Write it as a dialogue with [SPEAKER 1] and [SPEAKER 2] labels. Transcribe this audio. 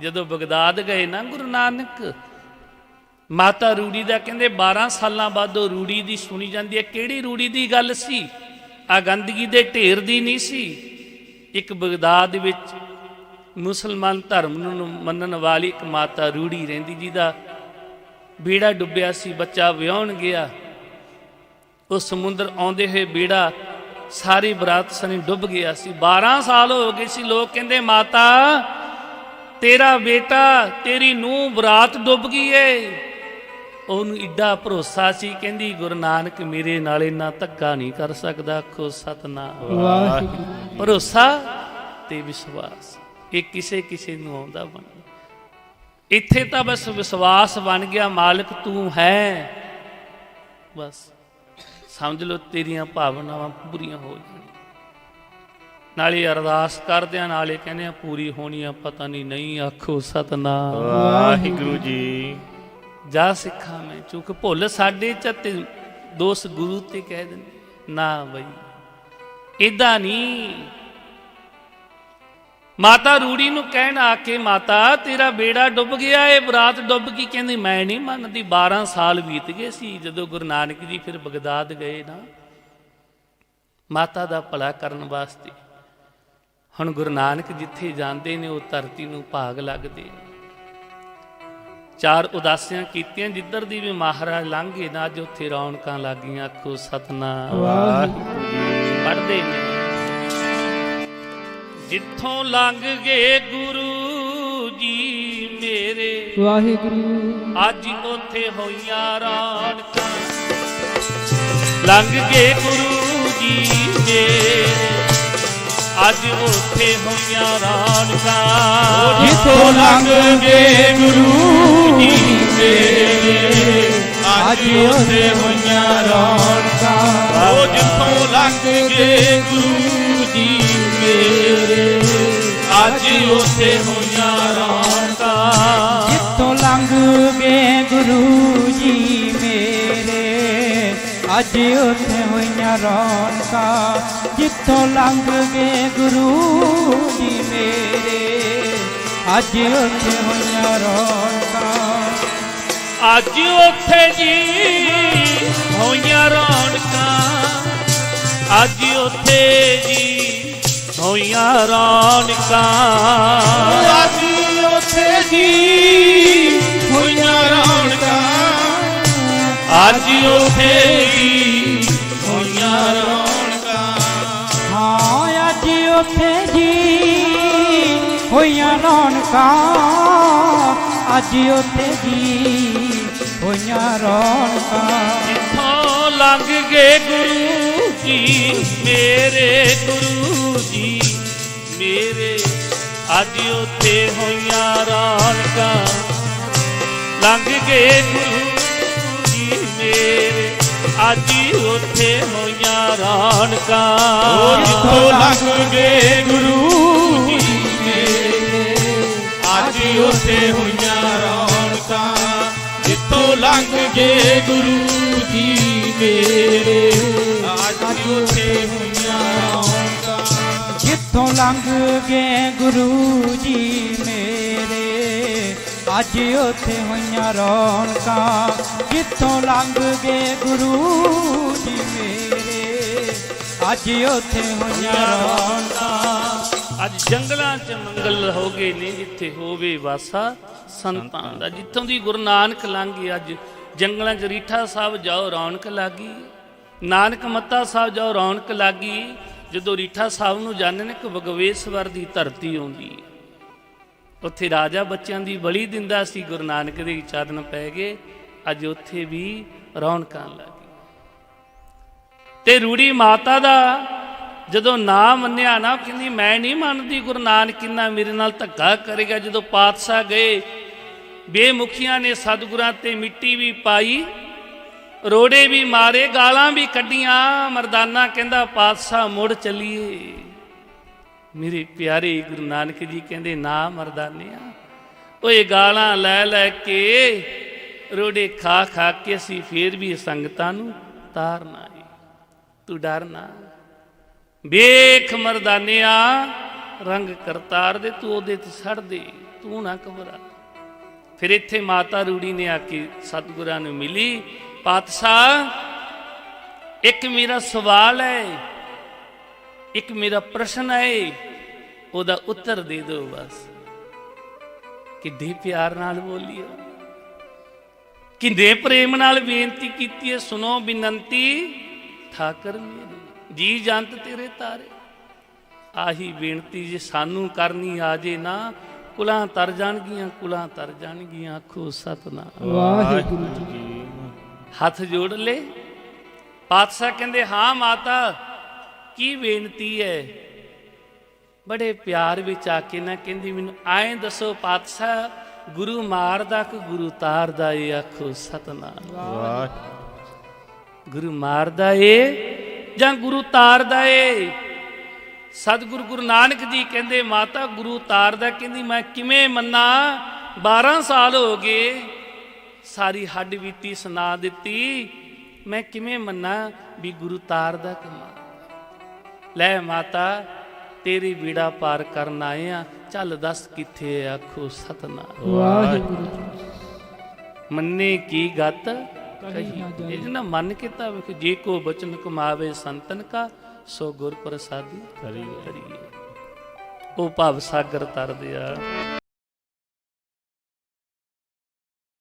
[SPEAKER 1] ਜਦੋਂ ਬਗਦਾਦ ਗਏ ਨਾ ਗੁਰੂ ਨਾਨਕ, ਮਾਤਾ ਰੂੜੀ ਦਾ ਕਹਿੰਦੇ 12 ਸਾਲਾਂ ਬਾਅਦ ਉਹ ਰੂੜੀ ਦੀ ਸੁਣੀ ਜਾਂਦੀ ਹੈ। ਕਿਹੜੀ ਰੂੜੀ ਦੀ ਗੱਲ ਸੀ? ਆ ਗੰਦਗੀ ਦੇ ਢੇਰ ਦੀ ਨਹੀਂ ਸੀ। ਇੱਕ ਬਗਦਾਦ ਵਿੱਚ ਮੁਸਲਮਾਨ ਧਰਮ ਨੂੰ ਮੰਨਣ ਵਾਲੀ ਇੱਕ ਮਾਤਾ ਰੂੜੀ ਰਹਿੰਦੀ ਜਿਹਦਾ ਬੀੜਾ ਡੁੱਬਿਆ ਸੀ, ਬੱਚਾ ਵਿਆਹਣ ਗਿਆ। ਉਹ ਸਮੁੰਦਰ ਆਉਂਦੇ ਹੋਏ ਬੀੜਾ ਸਾਰੀ ਬਰਾਤ ਸਣੀ ਡੁੱਬ ਗਿਆ ਸੀ। 12 ਸਾਲ ਹੋ ਗਏ ਸੀ। ਲੋਕ ਕਹਿੰਦੇ, ਮਾਤਾ ਤੇਰਾ ਬੇਟਾ ਤੇਰੀ ਨੂੰ ਬਰਾਤ ਡੁੱਬ ਗਈ ਏ। ਉਹਨੂੰ ਇੱਡਾ ਭਰੋਸਾ ਸੀ ਕਹਿੰਦੀ ਗੁਰੂ ਨਾਨਕ ਮੇਰੇ ਨਾਲ ਇੰਨਾ ਧੱਕਾ ਨਹੀਂ ਕਰ ਸਕਦਾ। ਆਖੋ ਸਤਨਾਮ।
[SPEAKER 2] ਵਾਹਿਗੁਰੂ।
[SPEAKER 1] ਭਰੋਸਾ ਤੇ ਵਿਸ਼ਵਾਸ ਇਹ ਕਿਸੇ ਕਿਸੇ ਨੂੰ ਆਉਂਦਾ ਬਣ ਇੱਥੇ ਤਾਂ ਬਸ ਵਿਸ਼ਵਾਸ ਬਣ ਗਿਆ ਮਾਲਕ ਤੂੰ ਹੈ। ਬਸ ਸਮਝ ਲਓ ਤੇਰੀਆਂ ਭਾਵਨਾਵਾਂ ਪੂਰੀਆਂ ਹੋ ਜਾਣੀਆਂ। ਨਾਲੇ ਅਰਦਾਸ ਕਰਦੇ ਆ ਨਾਲੇ ਕਹਿੰਦੇ ਆ ਪੂਰੀ ਹੋਣੀ ਆ ਪਤਾ ਨਹੀਂ ਨਹੀਂ ਆਖੋ ਸਤਨਾਮ।
[SPEAKER 3] ਵਾਹਿਗੁਰੂ ਜੀ।
[SPEAKER 1] ਜਾ ਸਿੱਖਾਂ ਮੈਂ ਚੁੱਕ ਭੁੱਲ ਸਾਡੇ ਚ ਤੇ ਦੋਸ ਗੁਰੂ ਤੇ ਕਹਿ ਦਿੰਦੇ ਨਾ ਬਈ ਇਦਾਂ ਨਹੀਂ ਮਾਤਾ ਰੂੜੀ ਨੂੰ ਕਹਿਣ ਆ ਕੇ ਮਾਤਾ ਤੇਰਾ ਬੇੜਾ ਡੁੱਬ ਗਿਆ ਏ ਬਰਾਤ ਡੁੱਬ ਗਈ। ਕਹਿੰਦੀ ਮੈਂ ਨਹੀਂ ਮੰਨਦੀ 12 ਸਾਲ ਬੀਤ ਗਏ ਸੀ ਜਦੋਂ ਗੁਰੂ ਨਾਨਕ ਜੀ ਫਿਰ ਬਗਦਾਦ ਗਏ ਨਾ। ਮਾਤਾ ਦਾ ਭਲਾ ਕਰਨ ਵਾਸਤੇ ਹੁਣ ਗੁਰੂ ਨਾਨਕ ਜਿੱਥੇ ਜਾਂਦੇ ਨੇ ਉਹ ਧਰਤੀ ਨੂੰ ਭਾਗ ਲੱਗਦੇ ਨੇ। ਚਾਰ ਉਦਾਸੀਆਂ ਕੀਤੀਆਂ ਜਿੱਧਰ ਦੀ ਵੀ ਮਹਾਰਾਜ ਲੰਘੇ ਨਾ ਅੱਜ ਉੱਥੇ ਰੌਣਕਾਂ ਲੱਗੀਆਂ ਆਖੋ ਸਤਨਾਮ।
[SPEAKER 3] ਵਾਹਿਗੁਰੂ। ਜੀ
[SPEAKER 1] ਪੜਦੇ ਨੇ। ਜਿੱਥੋਂ ਲੰਘ ਗਏ ਗੁਰੂ ਜੀ ਮੇਰੇ
[SPEAKER 2] ਵਾਹਿਗੁਰੂ।
[SPEAKER 1] ਅੱਜ ਉੱਥੇ ਹੋਈਆਂ ਰੌਣਕਾਂ। ਲੰਘ ਗਏ ਗੁਰੂ ਜੀ ਮੇਰੇ। ਅੱਜ ਉੱਥੇ ਹੋਈਆਂ ਰੌਣਕਾਂ
[SPEAKER 2] ਜਿੱਥੋਂ ਲੰਘ ਗਏ ਗੁਰੂ ਜੀ ਮੇਰੇ। ਅੱਜ ਉਥੇ ਹੋਈਆਂ ਰੌਣਕਾਂ
[SPEAKER 1] ਉਹ ਜਿੱਥੋਂ ਲੰਘ ਗਏ
[SPEAKER 2] ਗੁਰੂ ਜੀ ਮੇਰੇ।
[SPEAKER 1] ਅੱਜ ਉੱਥੇ ਹੋਈਆਂ ਰੌਣਕਾਂ
[SPEAKER 2] ਜਿੱਥੋਂ ਲੰਘ ਗਏ ਗੁਰੂ ਅੱਜ ਉਥੇ ਹੋਈਆਂ ਰੌਣਕਾਂ ਜਿੱਥੋਂ ਲੰਘ ਗਏ ਗੁਰੂ ਜੀ ਮੇਰੇ। ਅੱਜ ਉਥੇ ਹੋਈਆਂ ਰੌਣਕਾਂ।
[SPEAKER 1] ਅੱਜ ਉੱਥੇ ਜੀ ਹੋਈਆਂ ਰੌਣਕਾਂ। ਅੱਜ ਉੱਥੇ ਜੀ ਹੋਈਆਂ ਰੌਣਕਾਂ।
[SPEAKER 2] ਅੱਜ ਉਥੇ ਜੀ ਹੋਈਆਂ ਰੌਣਕਾਂ।
[SPEAKER 1] ਅੱਜ ਉੱਥੇ ਹੋਈਆਂ ਰੌਣਕਾਂ।
[SPEAKER 2] ਹਾਂ ਅੱਜ ਉਥੇ ਜੀ ਹੋਈਆਂ ਰੌਣਕਾਂ। ਅੱਜ ਉਥੇ ਜੀ ਹੋਈਆਂ ਰੌਣਕਾਂ।
[SPEAKER 1] ਜਿੱਥੋਂ ਲੰਘ ਗਏ ਗੁਰੂ ਜੀ ਮੇਰੇ ਗੁਰੂ ਜੀ ਮੇਰੇ। ਅੱਜ ਉੱਥੇ ਹੋਈਆਂ ਰੌਣਕਾਂ। ਲੰਘ ਗਏ ਗੁਰੂ ਜੀ ਮੇਰੇ ਅੱਜ ਉੱਥੇ ਹੋਈਆਂ ਰੌਣਕਾਂ।
[SPEAKER 2] ਜਿੱਥੋਂ ਲੰਘ ਗਏ ਗੁਰੂ ਜੀ?
[SPEAKER 4] ਅੱਜ ਉੱਥੇ ਹੋਈਆਂ ਰੌਣਕਾਂ। ਜਿੱਥੋਂ ਲੰਘ ਗਏ ਗੁਰੂ ਜੀ ਮੇਰੇ। ਅੱਜ ਉੱਥੇ ਹੋਈਆਂ ਰੌਣਕਾਂ।
[SPEAKER 2] ਜਿੱਥੋਂ ਲੰਘ ਗਏ ਗੁਰੂ ਜੀ ਮੇਰੇ। ਅੱਜ ਉਥੇ ਹੋਈਆਂ ਰੌਣਕਾਂ ਜਿੱਥੋਂ ਲੰਘ ਗਏ ਗੁਰੂ ਜੀ ਮੇਰੇ? ਅੱਜ ਉਥੇ ਹੋਈਆਂ ਰੌਣਕਾਂ।
[SPEAKER 1] ਅੱਜ ਜੰਗਲਾਂ 'ਚ ਮੰਗਲ ਹੋ ਗਏ ਨੇ ਜਿੱਥੇ ਹੋਵੇ ਵਾਸਾ ਸੰਤਾਂ ਦਾ। ਜਿੱਥੋਂ ਦੀ ਗੁਰੂ ਨਾਨਕ ਲੰਘੇ ਅੱਜ ਜੰਗਲਾਂ 'ਚ ਰੀਠਾ ਸਾਹਿਬ ਜਾਓ ਰੌਣਕ ਲੱਗੀ। ਨਾਨਕ ਮੱਤਾ ਸਾਹਿਬ ਜਾਓ ਰੌਣਕ ਲੱਗੀ। ਜਦੋਂ ਰੀਠਾ ਸਾਹਿਬ ਨੂੰ ਜਾਂਦੇ ਨੇ ਕਿ ਬਗਵੇਸ਼ਵਰ ਦੀ ਧਰਤੀ ਆਉਂਦੀ। ਉੱਥੇ ਰਾਜਾ ਬੱਚਿਆਂ ਦੀ ਬਲੀ ਦਿੰਦਾ ਸੀ, ਗੁਰੂ ਨਾਨਕ ਦੇ ਚਰਨ ਪੈ ਗਏ, ਅੱਜ ਉੱਥੇ ਵੀ ਰੌਣਕਾਂ ਲੱਗ ਤੇ ਰੂੜੀ ਮਾਤਾ ਦਾ ਜਦੋਂ ਨਾ ਮੰਨਿਆ ਨਾ ਉਹ ਕਹਿੰਦੀ, ਮੈਂ ਨਹੀਂ ਮੰਨਦੀ ਗੁਰੂ ਨਾਨਕ ਕਿੰਨਾ ਮੇਰੇ ਨਾਲ ਧੱਕਾ ਕਰੇਗਾ। ਜਦੋਂ ਪਾਤਸ਼ਾਹ ਗਏ, ਬੇਮੁਖੀਆਂ ਨੇ ਸਤਿਗੁਰਾਂ ਤੇ ਮਿੱਟੀ ਵੀ ਪਾਈ, ਰੋੜੇ ਵੀ ਮਾਰੇ, ਗਾਲਾਂ ਵੀ ਕੱਢੀਆਂ, ਮਰਦਾਨਾ ਕਹਿੰਦਾ, ਪਾਤਸ਼ਾਹ, ਮੁੜ ਚੱਲੀਏ। ਮੇਰੇ ਪਿਆਰੇ ਗੁਰੂ ਨਾਨਕ ਜੀ ਕਹਿੰਦੇ, ਨਾ ਮਰਦਾਨਿਆ, ਓਏ ਗਾਲਾਂ ਲੈ ਲੈ ਕੇ ਰੋੜੇ ਖਾ ਖਾ ਕੇ ਅਸੀਂ ਫੇਰ ਵੀ ਸੰਗਤਾਂ ਨੂੰ ਤਾਰਨਾ ਏ ਤੂੰ ਡਰਨਾ ਵੇਖ ਮਰਦਾਨਿਆ, ਰੰਗ ਕਰਤਾਰ ਦੇ ਤੂੰ ਉਹਦੇ ਤੇ ਛੱਡ ਦੇ, ਤੂੰ ਨਾ ਘਬਰਾ ਫਿਰ ਇੱਥੇ ਮਾਤਾ ਰੂੜੀ ਨੇ ਆ ਕੇ ਸਤਿਗੁਰਾਂ ਨੂੰ ਮਿਲੀ, ਪਾਤਸ਼ਾਹ, ਇੱਕ ਮੇਰਾ ਸਵਾਲ ਹੈ, ਇੱਕ ਮੇਰਾ ਪ੍ਰਸ਼ਨ ਹੈ ਉਹਦਾ ਉੱਤਰ ਦੇ ਦਿਓ ਬਸ। ਕਿੱਡੇ ਪਿਆਰ ਨਾਲ ਬੋਲੀਓ। ਕਿੰਦੇ ਪ੍ਰੇਮ ਨਾਲ ਬੇਨਤੀ ਕੀਤੀ ਹੈ ਸੁਨੋ ਬਿਨੰਤੀ ਠਾਕਰ ਮੇਰੇ। ਜੀ ਜੰਤ ਤੇਰੇ ਤਾਰੇ। ਆਹੀ ਬੇਨਤੀ ਜੇ ਸਾਨੂੰ ਕਰਨੀ ਆ ਜੇ ਨਾ ਕੁਲਾਂ ਤਰ ਜਾਣਗੀਆਂ ਕੁਲਾਂ ਤਰ ਜਾਣਗੀਆਂ ਆਖੋ ਸਤਨਾਮ।
[SPEAKER 2] ਵਾਹਿਗੁਰੂ ਜੀ
[SPEAKER 1] ਹੱਥ ਜੋੜ ਲੈ। ਪਾਤਸ਼ਾਹ ਕਹਿੰਦੇ ਹਾਂ ਮਾਤਾ ਕੀ ਬੇਨਤੀ ਹੈ? ਬੜੇ ਪਿਆਰ ਵਿੱਚ ਆ ਕੇ ਨਾ ਕਹਿੰਦੀ ਮੈਨੂੰ ਐਂ ਦੱਸੋ ਪਾਤਸ਼ਾਹ ਗੁਰੂ ਮਾਰਦਾ ਕਿ ਗੁਰੂ ਤਾਰਦਾ ਏ? ਆਖੋ ਸਤਨਾਮ।
[SPEAKER 3] ਵਾਹਿਗੁਰੂ
[SPEAKER 1] ਗੁਰੂ ਮਾਰਦਾ ਏ ਜਾਂ ਗੁਰੂ ਤਾਰਦਾ ਏ? ਸਤਿਗੁਰੂ ਗੁਰੂ ਨਾਨਕ ਜੀ ਕਹਿੰਦੇ ਮਾਤਾ ਗੁਰੂ ਤਾਰਦਾ ਕਹਿੰਦੀ ਮੈਂ ਕਿਵੇਂ ਮੰਨਾਂ? 12 ਸਾਲ ਹੋ ਗਏ ਸਾਰੀ ਹੱਡ ਬੀਤੀ ਸੁਣਾ ਦਿੱਤੀ। ਮੈਂ ਕਿਵੇਂ ਮੰਨਾਂ ਵੀ ਗੁਰੂ ਤਾਰਦਾ ਕਮਾ ਲੈ ਮਾਤਾ ਤੇਰੀ ਬੀੜਾ ਪਾਰ ਕਰਨ ਆਏ ਆ। ਚੱਲ ਦੱਸ ਕਿੱਥੇ? ਆਖੋ ਸਤਨਾਮ।
[SPEAKER 2] ਵਾਹਿਗੁਰੂ।
[SPEAKER 1] ਮੰਨੇ ਕੀ ਗਤ?
[SPEAKER 2] ਕਹੀ ਨਾ।
[SPEAKER 1] ਇਹ ਮਨ ਕੀਤਾ ਵੇਖ ਜੇ ਕੋ ਬਚਨ ਕਮਾਵੇ ਸੰਤਨ ਕਾ ਸੋ ਗੁਰ ਪ੍ਰਸਾਦੀ ਕਰੀਏ। ਉਹ ਭਵ ਸਾਗਰ ਤਰਦਿਆ